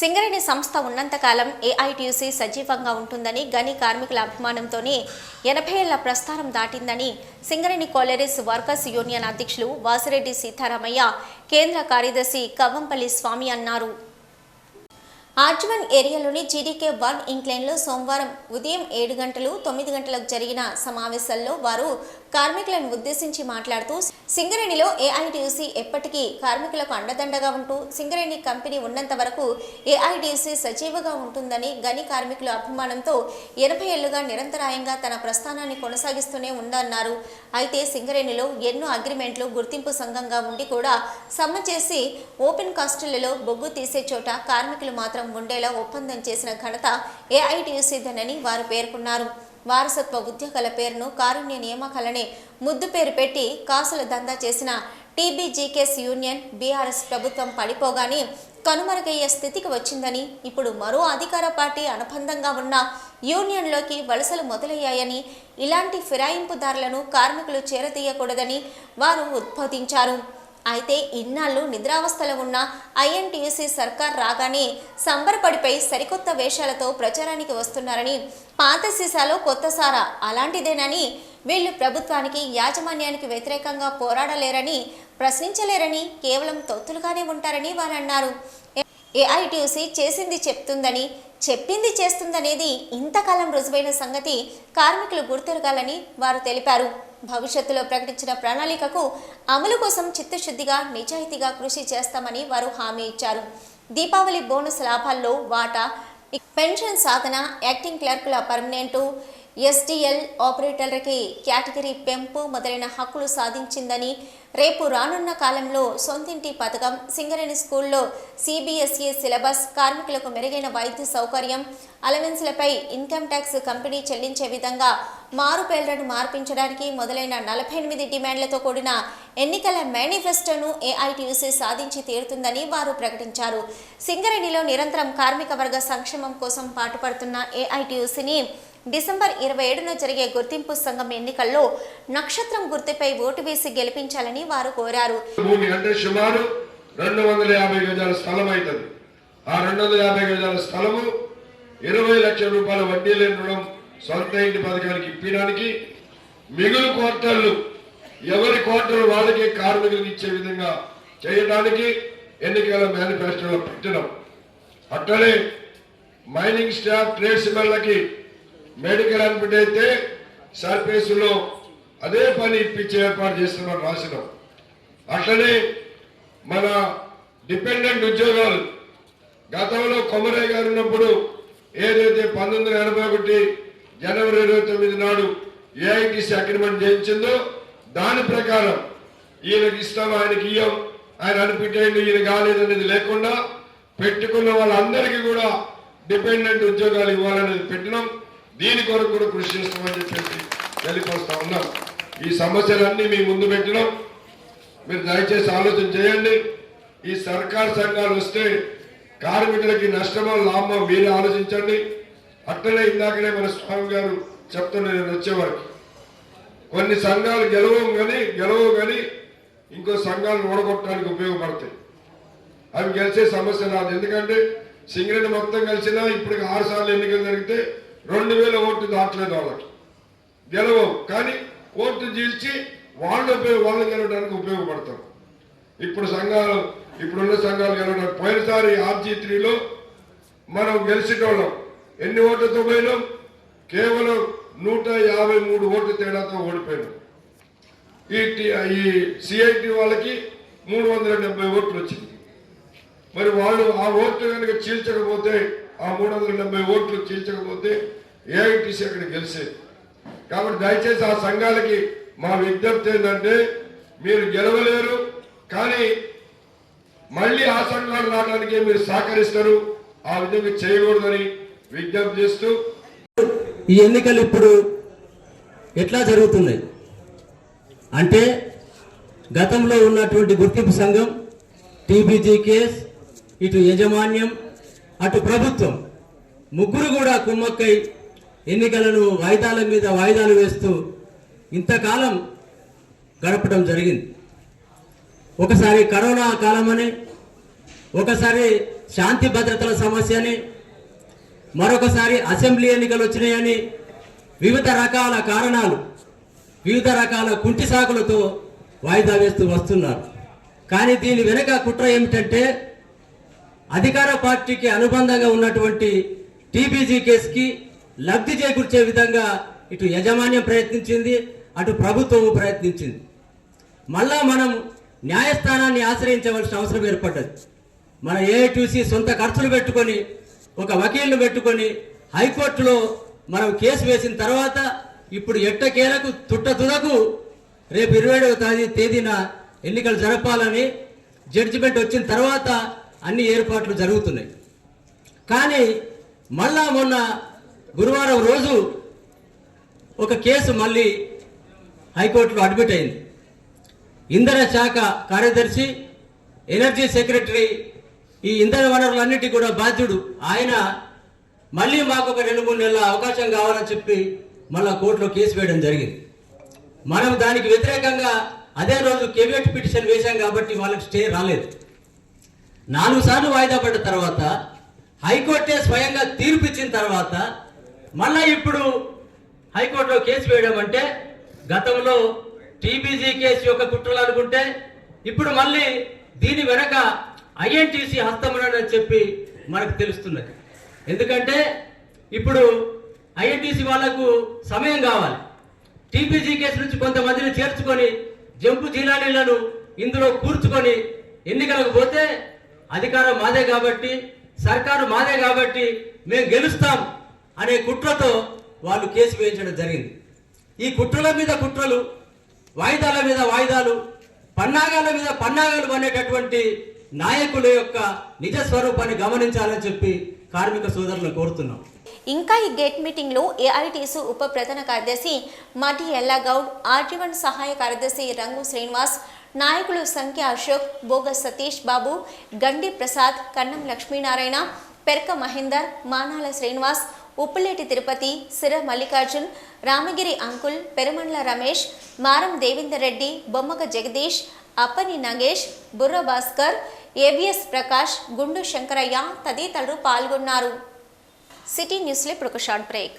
సింగరేణి సంస్థ ఉన్నంతకాలం ఏఐటీయూసీ సజీవంగా ఉంటుందని గని కార్మికుల అభిమానంతోనే ఎనభై ఏళ్ళ ప్రస్థానం దాటిందని సింగరేణి కోలరీస్ వర్కర్స్ యూనియన్ అధ్యక్షులు వాసిరెడ్డి సీతారామయ్య కేంద్ర కార్యదర్శి కవ్వంపల్లి స్వామి అన్నారు. ఆర్జవన్ ఏరియాలోని జీడీకే వన్ ఇంక్లైన్లో సోమవారం ఉదయం ఏడు గంటలు తొమ్మిది గంటలకు జరిగిన సమావేశంలో వారు కార్మికులను ఉద్దేశించి మాట్లాడుతూ సింగరేణిలో ఏఐటీయూసీ ఎప్పటికీ కార్మికులకు అండదండగా ఉంటూ సింగరేణి కంపెనీ ఉన్నంత వరకు ఏఐటీయూసీ సజీవగా ఉంటుందని గని కార్మికుల అభిమానంతో ఎనభై ఏళ్ళుగా నిరంతరాయంగా తన ప్రస్థానాన్ని కొనసాగిస్తూనే ఉందన్నారు. అయితే సింగరేణిలో ఎన్నో అగ్రిమెంట్లు గుర్తింపు సంఘంగా ఉండి కూడా సమ్మె చేసి ఓపెన్ కాస్టులలో బొగ్గు తీసే చోట కార్మికులు మాత్రం ఉండేలా ఒప్పందం చేసిన ఘనత ఏఐటియుసిదనని వారు పేర్కొన్నారు. వారసత్వ ఉద్యోగాల పేరును కారుణ్య నియామకాలనే ముద్దు పేరు పెట్టి కాసుల దందా చేసిన టీబీజీకేస్ యూనియన్ బీఆర్ఎస్ ప్రభుత్వం పడిపోగానే కనుమరుగయ్యే స్థితికి వచ్చిందని ఇప్పుడు మరో అధికార పార్టీ అనుబంధంగా ఉన్న యూనియన్లోకి వలసలు మొదలయ్యాయని ఇలాంటి ఫిరాయింపుదారులను కార్మికులు చేరదీయకూడదని వారు ఉద్బోధించారు. అయితే ఇన్నాళ్ళు నిద్రావస్థలో ఉన్న ఐఎన్టీయూసీ సర్కార్ రాగానే సంబరపడిపై సరికొత్త వేషాలతో ప్రచారానికి వస్తున్నారని పాత సీసాలో కొత్త సారా అలాంటిదేనని వీళ్ళు ప్రభుత్వానికి యాజమాన్యానికి వ్యతిరేకంగా పోరాడలేరని ప్రశ్నించలేరని కేవలం తొత్తులుగానే ఉంటారని వారు అన్నారు. ఏఐటీయూసీ చేసింది చెప్తుందని చెప్పింది చేస్తుందనేది ఇంతకాలం రుజువైన సంగతి కార్మికులు గుర్తెరగాలని వారు తెలిపారు. భవిష్యత్తులో ప్రకటించిన ప్రణాళికకు అమలు కోసం చిత్తశుద్ధిగా నిజాయితీగా కృషి చేస్తామని వారు హామీ ఇచ్చారు. దీపావళి బోనస్ లాభాల్లో వాటా పెన్షన్ సాధన యాక్టింగ్ క్లర్కుల పర్మనెంటు ఎస్డిఎల్ ఆపరేటర్లకి కేటగిరీ పెంపు మొదలైన హక్కులు సాధించిందని రేపు రానున్న కాలంలో సొంతింటి పథకం సింగరేణి స్కూల్లో సిబిఎస్ఈ సిలబస్ కార్మికులకు మెరుగైన వైద్య సౌకర్యం అలవెన్స్లపై ఇన్కమ్ ట్యాక్స్ కంపెనీ చెల్లించే విధంగా మారుపేర్లను మార్పించడానికి మొదలైన నలభై ఎనిమిది డిమాండ్లతో కూడిన ఎన్నికల మేనిఫెస్టోను ఏఐటీయూసీ సాధించి తీరుతుందని వారు ప్రకటించారు. సింగరేణిలో నిరంతరం కార్మిక వర్గ సంక్షేమం కోసం పాటుపడుతున్న ఏఐటీయూసీని డిసెంబర్ ఇరవై ఏడున జరిగే గుర్తింపు సంఘం ఎన్నికల్లో నక్షత్రం గుర్తుపై ఓటు వేసి గెలిపించాలని వారు కోరారు. భూమి అంటే సుమారు రెండు వందల యాభై గజాల స్థలం అవుతుంది ఆ రెండు వందల యాభై గజాల స్థలము ఇరవై లక్షల రూపాయల వడ్డీ లేని రుణం సొంత ఇంటి పథకానికి ఇప్పడానికి మిగులు క్వార్టర్లు ఎవరి క్వార్టర్ వాళ్ళకి కార్మికులకు ఇచ్చే విధంగా చేయడానికి ఎన్నికల మేనిఫెస్టోలో పెట్టడం అట్లనే మైనింగ్ స్టాఫ్ ట్రేడ్స్మెన్లకి మెడికల్ అన్ఫిట్ అయితే సర్ఫేసులో అదే పని ఇప్పించి ఏర్పాటు చేస్తున్నాం రాసినాం అట్లనే మన డిపెండెంట్ ఉద్యోగాలు గతంలో కొమరయ్య గారు ఉన్నప్పుడు ఏదైతే పంతొమ్మిది ఎనభై ఒకటి జనవరి ఇరవై తొమ్మిది నాడు ఏఐటీసీ అగ్రిమెంట్ చేయించిందో దాని ప్రకారం ఈయనకి ఇస్తాం ఆయనకి ఇయ్యం ఆయన అనిపించేయండి ఈయన కాలేదనేది లేకుండా పెట్టుకున్న వాళ్ళందరికీ కూడా డిపెండెంట్ ఉద్యోగాలు ఇవ్వాలనేది పెట్టినాం. దీని కొరకు కూడా కృషి చేస్తామని చెప్పేసి తెలియపరుస్తా ఉన్నాం. ఈ సమస్యలన్నీ మీ ముందు పెట్టినాం. మీరు దయచేసి ఆలోచన చేయండి. ఈ సర్కార్ సంఘాలు వస్తే కార్మికులకి నష్టమో లాభమో మీరే ఆలోచించండి. అట్లనే ఇందాకనే మన స్వామి గారు చెప్తున్నారు నేను వచ్చేవారికి కొన్ని సంఘాలు గెలవవు కానీ గెలవవు కానీ ఇంకో సంఘాలు ఓడగొట్టడానికి ఉపయోగపడతాయి. అవి గెలిచే సమస్య రాదు. ఎందుకంటే సింగరేణి మొత్తం కలిసినా ఇప్పటికి ఆరు సార్లు ఎన్నికలు జరిగితే రెండు వేల ఓట్లు దాటలేదు వాళ్ళకి. గెలవవు. కానీ ఓట్లు చీల్చి వాళ్ళు వాళ్ళు గెలవడానికి ఉపయోగపడతారు. ఇప్పుడు సంఘాలు ఇప్పుడున్న సంఘాలు గెలవడానికి పోయినసారి ఆర్జీ త్రీలో మనం గెలిచేటోళ్ళం. ఎన్ని ఓట్లతో పోయినాం? కేవలం నూట యాభై మూడు ఓట్ల తేడాతో ఓడిపోయినాం. ఈ ఈ సిఐటి వాళ్ళకి మూడు వందల డెబ్బై ఓట్లు వచ్చింది. మరి వాళ్ళు ఆ ఓట్లు కనుక చీల్చకపోతే ఆ మూడు వందల డెబ్బై ఓట్లు చీల్చకపోతే ఏఐటీసీ అక్కడ గెలిచేది కాబట్టి దయచేసి ఆ సంఘాలకి మా విజ్ఞప్తి ఏంటంటే మీరు గెలవలేరు కానీ మళ్ళీ ఆ సంఘాలు రావడానికి మీరు సహకరిస్తారు. ఆ విధంగా చేయకూడదని విజ్ఞప్తి చేస్తూ ఈ ఎన్నికలు ఇప్పుడు ఎట్లా జరుగుతున్నాయి? అంటే గతంలో ఉన్నటువంటి గుర్తింపు సంఘం టీబీజీ కేస్ ఇటు యజమాన్యం అటు ప్రభుత్వం ముగ్గురు కూడా కుమ్మక్కై ఎన్నికలను వాయిదాల మీద వాయిదాలు వేస్తూ ఇంతకాలం గడపడం జరిగింది. ఒకసారి కరోనా కాలమని ఒకసారి శాంతి భద్రతల సమస్యని మరొకసారి అసెంబ్లీ ఎన్నికలు వచ్చినాయని వివిధ రకాల కారణాలు వివిధ రకాల కుంటి సాకులతో వాయిదా వేస్తూ వస్తున్నారు. కానీ దీని వెనుక కుట్ర ఏమిటంటే అధికార పార్టీకి అనుబంధంగా ఉన్నటువంటి టీబీజీ కేసుకి లబ్ధి చేకూర్చే విధంగా ఇటు యజమాన్యం ప్రయత్నించింది అటు ప్రభుత్వం ప్రయత్నించింది. మళ్ళా మనం న్యాయస్థానాన్ని ఆశ్రయించవలసిన అవసరం ఏర్పడ్డది. మన ఏఐటీసీ సొంత ఖర్చులు పెట్టుకొని ఒక వకీల్ని పెట్టుకొని హైకోర్టులో మనం కేసు వేసిన తర్వాత ఇప్పుడు ఎట్టకేలకు తుట్ట తుదకు రేపు ఇరవై తేదీ తేదీన ఎన్నికలు జరపాలని జడ్జిమెంట్ వచ్చిన తర్వాత అన్ని ఏర్పాట్లు జరుగుతున్నాయి. కానీ మళ్ళా మొన్న గురువారం రోజు ఒక కేసు మళ్ళీ హైకోర్టులో అడ్మిట్ అయింది. ఇంధన శాఖ కార్యదర్శి ఎనర్జీ సెక్రటరీ ఈ ఇంధన వనరులన్నిటి కూడా బాధ్యుడు. ఆయన మళ్ళీ మాకు ఒక రెండు మూడు నెలల అవకాశం కావాలని చెప్పి మళ్ళా కోర్టులో కేసు వేయడం జరిగింది. మనం దానికి వ్యతిరేకంగా అదే రోజు కెవియట్ పిటిషన్ వేశాం కాబట్టి వాళ్ళకి స్టే రాలేదు. నాలుగు సార్లు వాయిదా పడ్డ తర్వాత హైకోర్టే స్వయంగా తీర్పు ఇచ్చిన తర్వాత మళ్ళా ఇప్పుడు హైకోర్టులో కేసు వేయడం అంటే గతంలో టీబీజీ కేసు యొక్క కుట్రలు అనుకుంటే ఇప్పుడు మళ్ళీ దీని వెనక ఐఎన్టీసీ హస్తమునని చెప్పి మనకు తెలుస్తున్నది. ఎందుకంటే ఇప్పుడు ఐఎన్టీసీ వాళ్ళకు సమయం కావాలి. టీపీజీ కేసు నుంచి కొంతమందిని చేర్చుకొని జంపు జీలానీలను ఇందులో కూర్చుకొని ఎన్నికలకు పోతే అధికారం మాదే కాబట్టి సర్కారు మాదే కాబట్టి మేము గెలుస్తాం అనే కుట్రతో వాళ్ళు కేసు వేయించడం జరిగింది. ఈ కుట్రల మీద కుట్రలు వాయిదాల మీద వాయిదాలు పన్నాగాల మీద పన్నాగాలు అనేటటువంటి నాయకుల యొక్క నిజ స్వరూపాన్ని గమనించాలని చెప్పి కార్మిక సోదరులను కోరుతున్నాం. ఇంకా ఈ గేట్ మీటింగ్లో ఏఐటీసీ ఉప ప్రధాన కార్యదర్శి మటి ఎల్లాగౌడ్ ఆర్టీవన్ సహాయ కార్యదర్శి రంగు శ్రీనివాస్ నాయకులు సంఖ్య అశోక్ బోగ సతీష్ బాబు గండి ప్రసాద్ కన్నం లక్ష్మీనారాయణ పెరక మహేందర్ మానాల శ్రీనివాస్ ఉప్పులేటి తిరుపతి సిర మల్లికార్జున్ రామగిరి అంకుల్ పెరుమండ్ల రమేష్ మారం దేవేందర్ రెడ్డి బొమ్మక జగదీష్ అప్పని నగేష్ బుర్ర భాస్కర్ ఏబిఎస్ ప్రకాష్ గుండు శంకరయ్య తదితరులు పాల్గొన్నారు. సిటీ న్యూస్లో ఇప్పుడు ఒక షార్ట్ బ్రేక్.